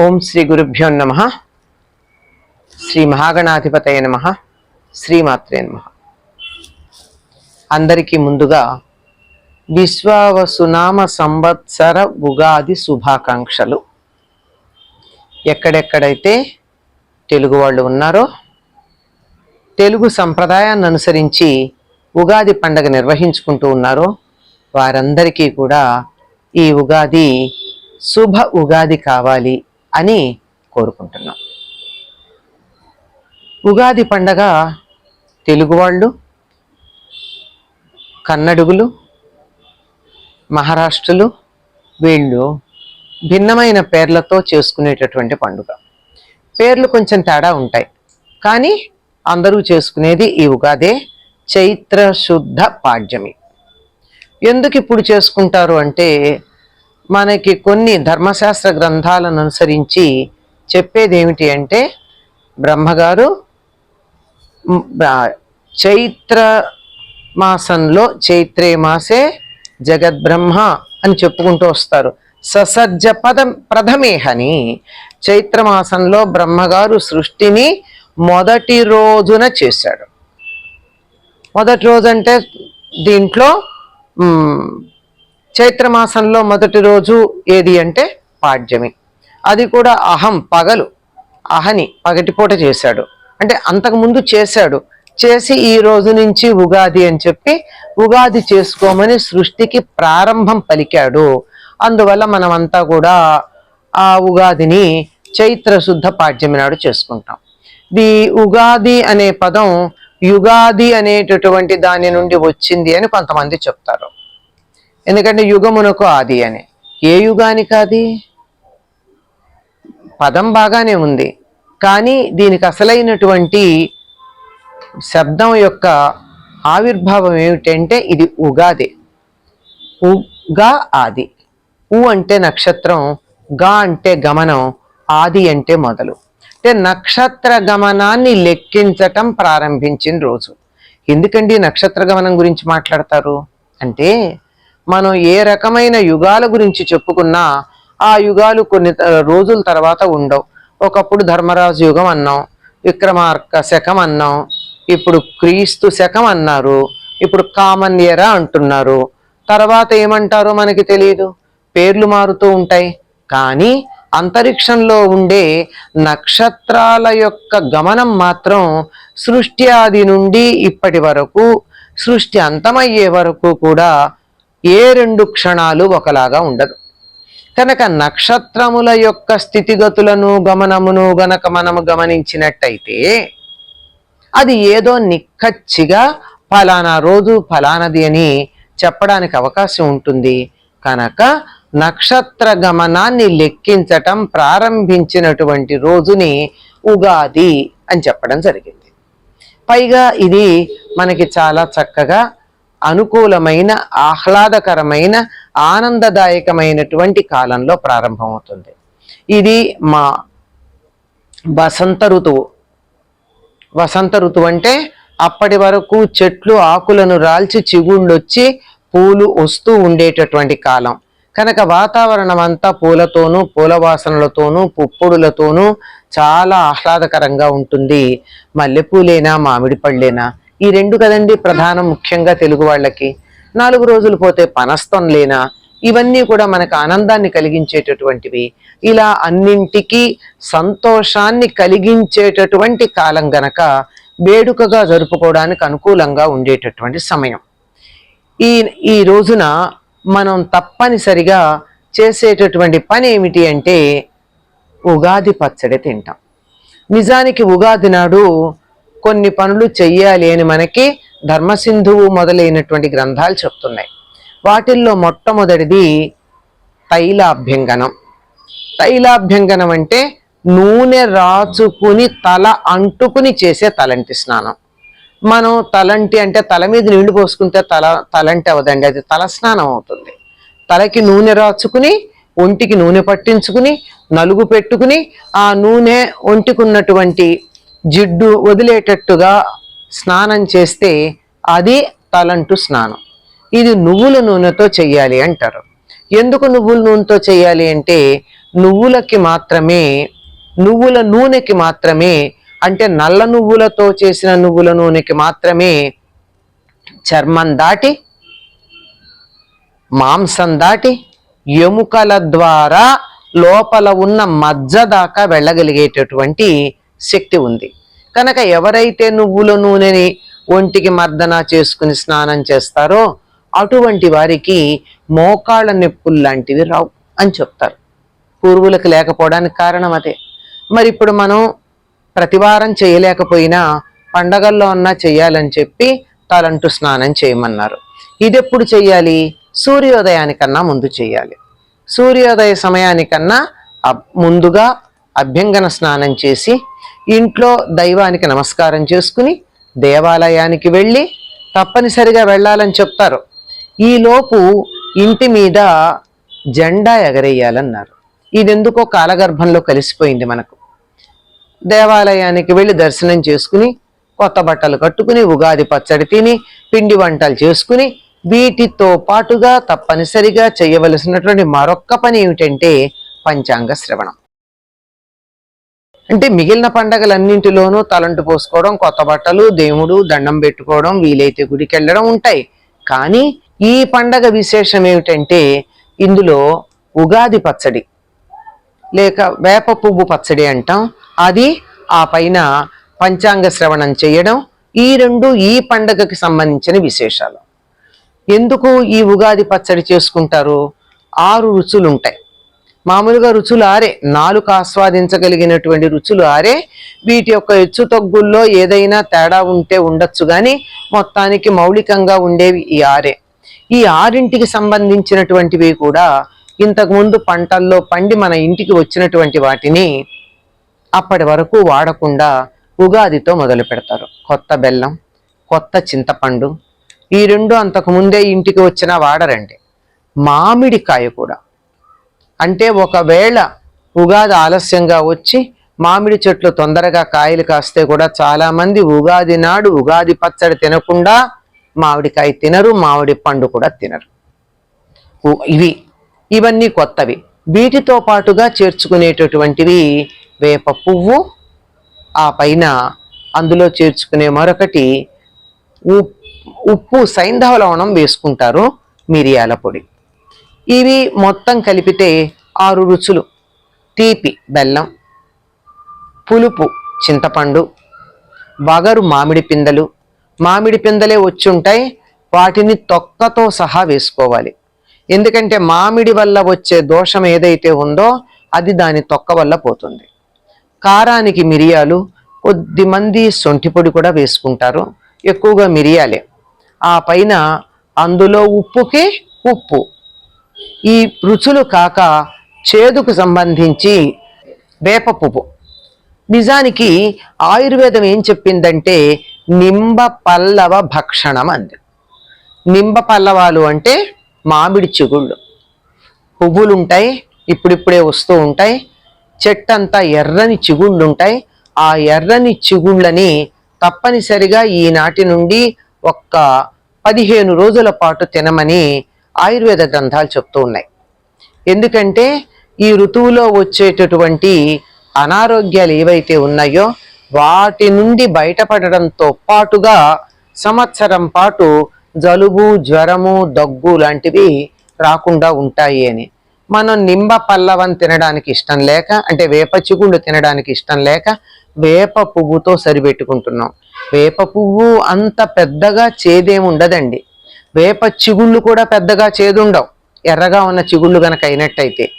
ఓం శ్రీ గురుభ్యో నమ. శ్రీ మహాగణాధిపతయ నమ. శ్రీమాత్రే నమ. అందరికీ ముందుగా విశ్వావసునామ సంవత్సర ఉగాది శుభాకాంక్షలు. ఎక్కడెక్కడైతే తెలుగు వాళ్ళు ఉన్నారో తెలుగు సంప్రదాయాన్ని అనుసరించి ఉగాది పండగ నిర్వహించుకుంటూ ఉన్నారో వారందరికీ కూడా ఈ ఉగాది శుభ ఉగాది కావాలి. అని కోరుకుంటున్నాం. ఉగాది పండగ తెలుగు వాళ్ళు కన్నడుగులు మహారాష్ట్రులు వీళ్ళు భిన్నమైన పేర్లతో చేసుకునేటటువంటి పండుగ. పేర్లు కొంచెం తేడా ఉంటాయి కానీ అందరూ చేసుకునేది ఈ ఉగాదే చైత్ర శుద్ధ పాడ్యమి. ఎందుకు ఇప్పుడు చేసుకుంటారు అంటే మనకి కొన్ని ధర్మశాస్త్ర గ్రంథాలను అనుసరించి చెప్పేది ఏమిటి అంటే బ్రహ్మగారు చైత్ర మాసంలో చైత్రే మాసే జగద్బ్రహ్మ అని చెప్పుకుంటూ వస్తారు. ససజ్జ పదం ప్రథమేహని చైత్రమాసంలో బ్రహ్మగారు సృష్టిని మొదటి రోజున చేశాడు. మొదటి రోజు అంటే దీంట్లో చైత్రమాసంలో చైత్ర మాసంలో మొదటి రోజు ఏది అంటే పాడ్యమి. అది కూడా అహం పగలు అహని పగటిపూట చేశాడు. అంటే అంతకుముందు చేశాడు. చేసి ఈ రోజు నుంచి ఉగాది అని చెప్పి ఉగాది చేసుకోమని సృష్టికి ప్రారంభం పలికాడు. అందువల్ల మనమంతా కూడా ఆ ఉగాదిని చైత్ర శుద్ధ పాడ్యమి నాడు చేసుకుంటాం. ది ఉగాది అనే పదం యుగాది అనేటటువంటి దాని నుండి వచ్చింది అని కొంతమంది చెప్తారు. ఎందుకంటే యుగమునకు ఆది అని. ఏ యుగానికి అది పదం బాగానే ఉంది. కానీ దీనికి అసలైనటువంటి శబ్దం యొక్క ఆవిర్భావం ఏమిటంటే ఇది ఉగాది. ఉగా ఆది. ఉ అంటే నక్షత్రం గా అంటే గమనం ఆది అంటే మొదలు. అంటే నక్షత్ర గమనాన్ని లెక్కించటం ప్రారంభించిన రోజు. ఎందుకండి నక్షత్ర గమనం గురించి మాట్లాడతారు? అంటే మనం ఏ రకమైన యుగాల గురించి చెప్పుకున్నా ఆ యుగాలు కొన్ని రోజుల తర్వాత ఉండవు. ఒకప్పుడు ధర్మరాజు యుగం అన్నాం విక్రమార్క శకం అన్నాం ఇప్పుడు క్రీస్తు శకం అన్నారు ఇప్పుడు కామన్ ఎరా అంటున్నారు. తర్వాత ఏమంటారో మనకి తెలియదు పేర్లు మారుతూ ఉంటాయి. కానీ అంతరిక్షంలో ఉండే నక్షత్రాల యొక్క గమనం మాత్రం సృష్టి ఆది నుండి ఇప్పటి వరకు సృష్టి అంతమయ్యే వరకు కూడా ఏ రెండు క్షణాలు ఒకలాగా ఉండదు. కనుక నక్షత్రముల యొక్క స్థితిగతులను గమనమును గనక మనము గమనించినట్టయితే అది ఏదో నిక్కచ్చిగా ఫలానా రోజు ఫలానది అని చెప్పడానికి అవకాశం ఉంటుంది. కనుక నక్షత్ర గమనాన్ని లెక్కించటం ప్రారంభించినటువంటి రోజుని ఉగాది అని చెప్పడం జరిగింది. పైగా ఇది మనకి చాలా చక్కగా అనుకూలమైన ఆహ్లాదకరమైన ఆనందదాయకమైనటువంటి కాలంలో ప్రారంభమవుతుంది. ఇది మా వసంత ఋతువు. వసంత ఋతువు అంటే అప్పటి వరకు చెట్లు ఆకులను రాల్చి చిగుళ్ళొచ్చి పూలు వస్తూ ఉండేటటువంటి కాలం. కనుక వాతావరణం అంతా పూలతోనూ పూల వాసనలతోనూ పుప్పొడులతోనూ చాలా ఆహ్లాదకరంగా ఉంటుంది. మల్లెపూలేనా మామిడి పళ్ళేనా? ఈ రెండు కదండి ప్రధానం ముఖ్యంగా తెలుగు వాళ్ళకి. నాలుగు రోజులు పోతే పనస్తం లేనా? ఇవన్నీ కూడా మనకు ఆనందాన్ని కలిగించేటటువంటివి. ఇలా అన్నింటికీ సంతోషాన్ని కలిగించేటటువంటి కాలం గనక వేడుకగా జరుపుకోవడానికి అనుకూలంగా ఉండేటటువంటి సమయం. ఈ ఈ రోజున మనం తప్పనిసరిగా చేసేటటువంటి పని ఏమిటి అంటే ఉగాది పచ్చడి తింటాం. నిజానికి ఉగాది నాడు కొన్ని పనులు చెయ్యాలి అని మనకి ధర్మసింధువు మొదలైనటువంటి గ్రంథాలు చెప్తున్నాయి. వాటిల్లో మొట్టమొదటిది తైలాభ్యంగనం. తైలాభ్యంగనం అంటే నూనె రాచుకుని తల అంటుకుని చేసే తలంటి స్నానం. మనం తలంటి అంటే తల మీద నీళ్ళు పోసుకుంటే తల తలంటి అవదండి అది తల స్నానం అవుతుంది. తలకి నూనె రాచుకుని ఒంటికి నూనె పట్టించుకుని నలుగు పెట్టుకుని ఆ నూనె ఒంటికి ఉన్నటువంటి జిడ్డు వదిలేటట్టుగా స్నానం చేస్తే అది తలంటు స్నానం. ఇది నువ్వుల నూనెతో చెయ్యాలి అంటారు. ఎందుకు నువ్వుల నూనెతో చేయాలి అంటే నువ్వులకి మాత్రమే నువ్వుల నూనెకి మాత్రమే అంటే నల్ల నువ్వులతో చేసిన నువ్వుల నూనెకి మాత్రమే చర్మం దాటి మాంసం దాటి ఎముకల ద్వారా లోపల ఉన్న మజ్జ దాకా వెళ్ళగలిగేటటువంటి శక్తి ఉంది. కనుక ఎవరైతే నువ్వుల నూనెని ఒంటికి మర్దన చేసుకుని స్నానం చేస్తారో అటువంటి వారికి మోకాళ్ళ నొప్పులు లాంటివి రావు అని చెప్తారు. పూర్వులకు లేకపోవడానికి కారణం అదే. మరి ఇప్పుడు మనం ప్రతివారం చేయలేకపోయినా పండగల్లో అన్నా చేయాలని చెప్పి తలంటు స్నానం చేయమన్నారు. ఇది ఎప్పుడు సూర్యోదయానికన్నా ముందు చేయాలి. సూర్యోదయ సమయానికన్నా అబ్- ముందుగా అభ్యంగన స్నానం చేసి ఇంట్లో దైవానికి నమస్కారం చేసుకుని దేవాలయానికి వెళ్ళి తప్పనిసరిగా వెళ్ళాలని చెప్తారు. ఈలోపు ఇంటి మీద జెండా ఎగరేయాలన్నారు. ఇది ఎందుకో కాలగర్భంలో కలిసిపోయింది మనకు. దేవాలయానికి వెళ్ళి దర్శనం చేసుకుని కొత్త బట్టలు కట్టుకుని ఉగాది పచ్చడి తిని పిండి వంటలు చేసుకుని వీటితో పాటుగా తప్పనిసరిగా చేయవలసినటువంటి మరొక్క పని ఏమిటంటే పంచాంగ శ్రవణం. అంటే మిగిలిన పండగలన్నింటిలోనూ తలంటు పోసుకోవడం కొత్త బట్టలు దేవుడు దండం పెట్టుకోవడం వీలైతే గుడికి వెళ్ళడం ఉంటాయి. కానీ ఈ పండగ విశేషం ఏమిటంటే ఇందులో ఉగాది పచ్చడి లేక వేప పువ్వు పచ్చడి అంటాం. అది ఆ పైన పంచాంగ శ్రవణం చేయడం ఈ రెండు ఈ పండగకి సంబంధించిన విశేషాలు. ఎందుకు ఈ ఉగాది పచ్చడి చేసుకుంటారు? ఆరు రుచులు ఉంటాయి మామూలుగా రుచులు ఆరే నాలుక ఆస్వాదించగలిగినటువంటి రుచులు ఆరే వీటి యొక్క హెచ్చు తగ్గుల్లో ఏదైనా తేడా ఉంటే ఉండొచ్చు కానీ మొత్తానికి మౌలికంగా ఉండేవి ఈ ఆరే. ఈ ఆరింటికి సంబంధించినటువంటివి కూడా ఇంతకుముందు పంటల్లో పండి మన ఇంటికి వచ్చినటువంటి వాటిని అప్పటి వరకు వాడకుండా ఉగాదితో మొదలు పెడతారు. కొత్త బెల్లం కొత్త చింతపండు ఈ రెండు అంతకు ముందే ఇంటికి వచ్చినా వాడరండి. మామిడికాయ కూడా అంటే ఒకవేళ ఉగాది ఆలస్యంగా వచ్చి మామిడి చెట్లు తొందరగా కాయలు కాస్తే కూడా చాలామంది ఉగాది నాడు ఉగాది పచ్చడి తినకుండా మామిడికాయ తినరు మామిడి పండు కూడా తినరు. ఇవి ఇవన్నీ కొత్తవి. వీటితో పాటుగా చేర్చుకునేటటువంటివి వేప పువ్వు ఆ పైన అందులో చేర్చుకునే మరొకటి ఉప్పు ఉప్పు సైంధవ లవణం వేసుకుంటారు మిరియాల పొడి. ఇవి మొత్తం కలిపితే ఆరు రుచులు. తీపి బెల్లం పులుపు చింతపండు వగరు మామిడి పిందెలు. మామిడి పిందెలే వచ్చుంటాయి వాటిని తొక్కతో సహా వేసుకోవాలి. ఎందుకంటే మామిడి వల్ల వచ్చే దోషం ఏదైతే ఉందో అది దాని తొక్క వల్ల పోతుంది. కారానికి మిరియాలు కొద్ది మంది సొంఠి పొడి కూడా వేసుకుంటారు. ఎక్కువగా మిరియాలే. ఆ పైన అందులో ఉప్పుకి ఉప్పు. ఈ రుచులు కాక చేదుకు సంబంధించి వేప పువ్వు. నిజానికి ఆయుర్వేదం ఏం చెప్పిందంటే నింబ పల్లవ భక్షణం అంది. నింబ పల్లవాలు అంటే మామిడి చిగుళ్ళు. పువ్వులు ఉంటాయి ఇప్పుడిప్పుడే వస్తూ ఉంటాయి. చెట్టంతా ఎర్రని చిగుళ్ళు ఉంటాయి ఆ ఎర్రని చిగుళ్ళని తప్పనిసరిగా ఈనాటి నుండి ఒక్క పదిహేను రోజుల పాటు తినమని ఆయుర్వేద గ్రంథాలు చెప్తూ ఉన్నాయి. ఎందుకంటే ఈ ఋతువులో వచ్చేటటువంటి అనారోగ్యాలు ఏవైతే ఉన్నాయో వాటి నుండి బయటపడడంతో పాటుగా సంవత్సరం పాటు జలుబు జ్వరము దగ్గు లాంటివి రాకుండా ఉంటాయి అని. మనం నింబ పల్లవం తినడానికి ఇష్టం లేక అంటే వేప చిగుళ్ళు తినడానికి ఇష్టం లేక వేప పువ్వుతో సరిపెట్టుకుంటున్నాం. వేప పువ్వు అంత పెద్దగా చేదేమి ఉండదండి. వేప చిగుళ్ళు కూడా పెద్దగా చేదుండవు. ఎర్రగా ఉన్న చిగుళ్ళు గనక అయినట్టయితే.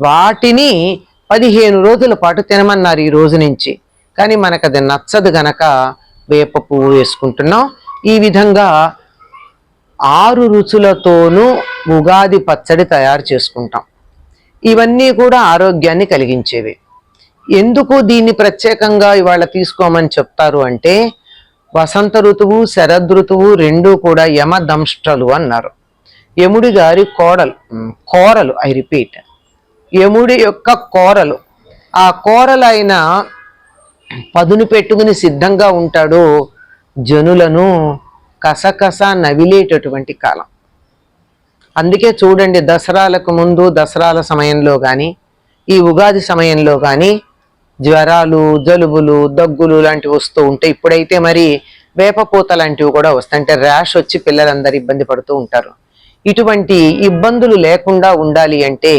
వాటిని పదిహేను రోజుల పాటు తినమన్నారు ఈ రోజు నుంచి. కానీ మనకు అది నచ్చదు గనక వేప పువ్వు వేసుకుంటున్నాం. ఈ విధంగా ఆరు రుచులతోనూ ఉగాది పచ్చడి తయారు చేసుకుంటాం. ఇవన్నీ కూడా ఆరోగ్యాన్ని కలిగించేవి. ఎందుకు దీన్ని ప్రత్యేకంగా ఇవాళ తీసుకోమని చెప్తారు అంటే వసంత ఋతువు శరద్ ఋతువు రెండూ కూడా యమ దంష్టలు అన్నారు. యముడి గారి కోడలు కోరలు ఐ రిపీట్ యముడి యొక్క కోరలు. ఆ కోరలైన పదును పెట్టుకుని సిద్ధంగా ఉంటాడు జనులను కసకస నవిలేటటువంటి కాలం. అందుకే చూడండి దసరాలకు ముందు దసరాల సమయంలో కానీ ఈ ఉగాది సమయంలో కానీ జ్వరాలు జలుబులు దగ్గులు లాంటివి వస్తూ ఉంటాయి ఇప్పుడైతే మరి వేపపూత లాంటివి కూడా వస్తాయి. అంటే ర్యాష్ వచ్చి పిల్లలందరూ ఇబ్బంది పడుతూ ఉంటారు. ఇటువంటి ఇబ్బందులు లేకుండా ఉండాలి అంటే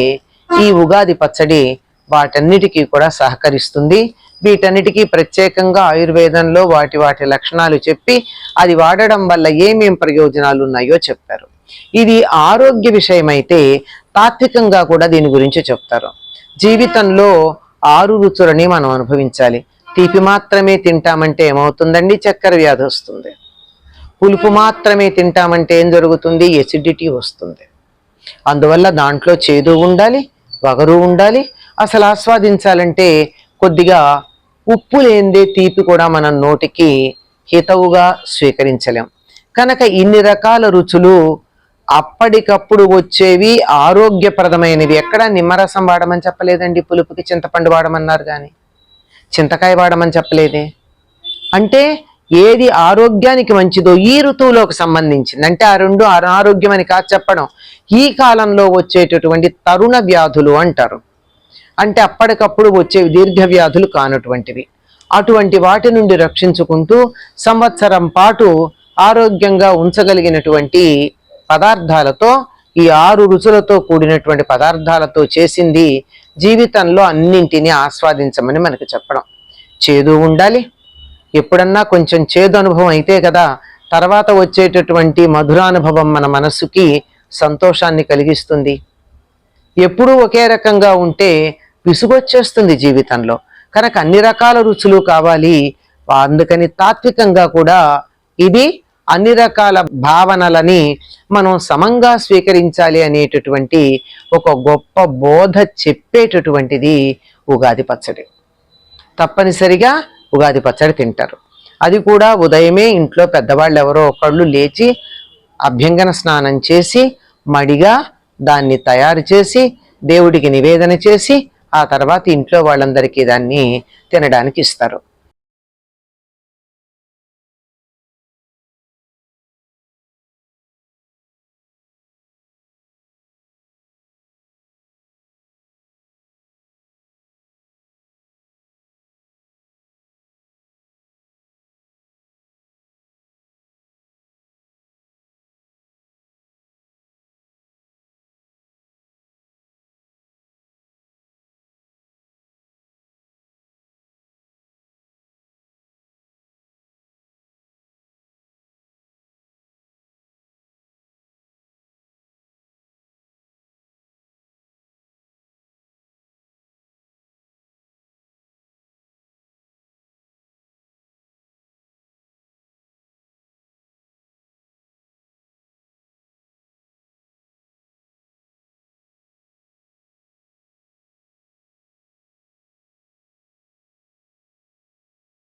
ఈ ఉగాది పచ్చడి వాటన్నిటికీ కూడా సహకరిస్తుంది. వీటన్నిటికీ ప్రత్యేకంగా ఆయుర్వేదంలో వాటి వాటి లక్షణాలు చెప్పి అది వాడడం వల్ల ఏమేం ప్రయోజనాలు ఉన్నాయో చెప్పారు. ఇది ఆరోగ్య విషయమైతే తాత్వికంగా కూడా దీని గురించి చెప్తారు. జీవితంలో ఆరు రుచులని మనం అనుభవించాలి. తీపి మాత్రమే తింటామంటే ఏమవుతుందండి? చక్కెర వ్యాధి వస్తుంది. పులుపు మాత్రమే తింటామంటే ఏం జరుగుతుంది? ఎసిడిటీ వస్తుంది. అందువల్ల దాంట్లో చేదు ఉండాలి వగరు ఉండాలి. అసలు ఆస్వాదించాలంటే కొద్దిగా ఉప్పు లేనిదే తీపి కూడా మన నోటికి హితవుగా స్వీకరించలేం. కనుక ఇన్ని రకాల రుచులు అప్పటికప్పుడు వచ్చేవి ఆరోగ్యప్రదమైనవి. ఎక్కడ నిమ్మరసం వాడమని చెప్పలేదండి పులుపుకి చింతపండు వాడమన్నారు కానీ చింతకాయ వాడమని చెప్పలేదే. అంటే ఏది ఆరోగ్యానికి మంచిదో ఈ ఋతువులోకి సంబంధించింది. అంటే ఆ రెండు అనారోగ్యం అని కాదు చెప్పడం. ఈ కాలంలో వచ్చేటటువంటి తరుణ వ్యాధులు అంటారు. అంటే అప్పటికప్పుడు వచ్చే దీర్ఘ వ్యాధులు కానటువంటివి. అటువంటి వాటి నుండి రక్షించుకుంటూ సంవత్సరం పాటు ఆరోగ్యంగా ఉంచగలిగినటువంటి పదార్థాలతో ఈ ఆరు రుచులతో కూడినటువంటి పదార్థాలతో చేసింది జీవితంలో అన్నింటినీ ఆస్వాదించమని మనకు చెప్పడం. చేదు ఉండాలి. ఎప్పుడన్నా కొంచెం చేదు అనుభవం అయితే కదా తర్వాత వచ్చేటటువంటి మధురానుభవం మన మనస్సుకి సంతోషాన్ని కలిగిస్తుంది. ఎప్పుడూ ఒకే రకంగా ఉంటే విసుగొచ్చేస్తుంది జీవితంలో. కనుక అన్ని రకాల రుచులు కావాలి. అందుకని తాత్వికంగా కూడా ఇది అన్ని రకాల భావనలని మనం సమంగా స్వీకరించాలి అనేటటువంటి ఒక గొప్ప బోధ చెప్పేటటువంటిది ఉగాది పచ్చడి. తప్పనిసరిగా ఉగాది పచ్చడి తింటారు. అది కూడా ఉదయమే ఇంట్లో పెద్దవాళ్ళు ఎవరో ఒకళ్ళు లేచి అభ్యంగన స్నానం చేసి మడిగా దాన్ని తయారు చేసి దేవుడికి నివేదన చేసి ఆ తర్వాత ఇంట్లో వాళ్ళందరికీ దాన్ని తినడానికి ఇస్తారు.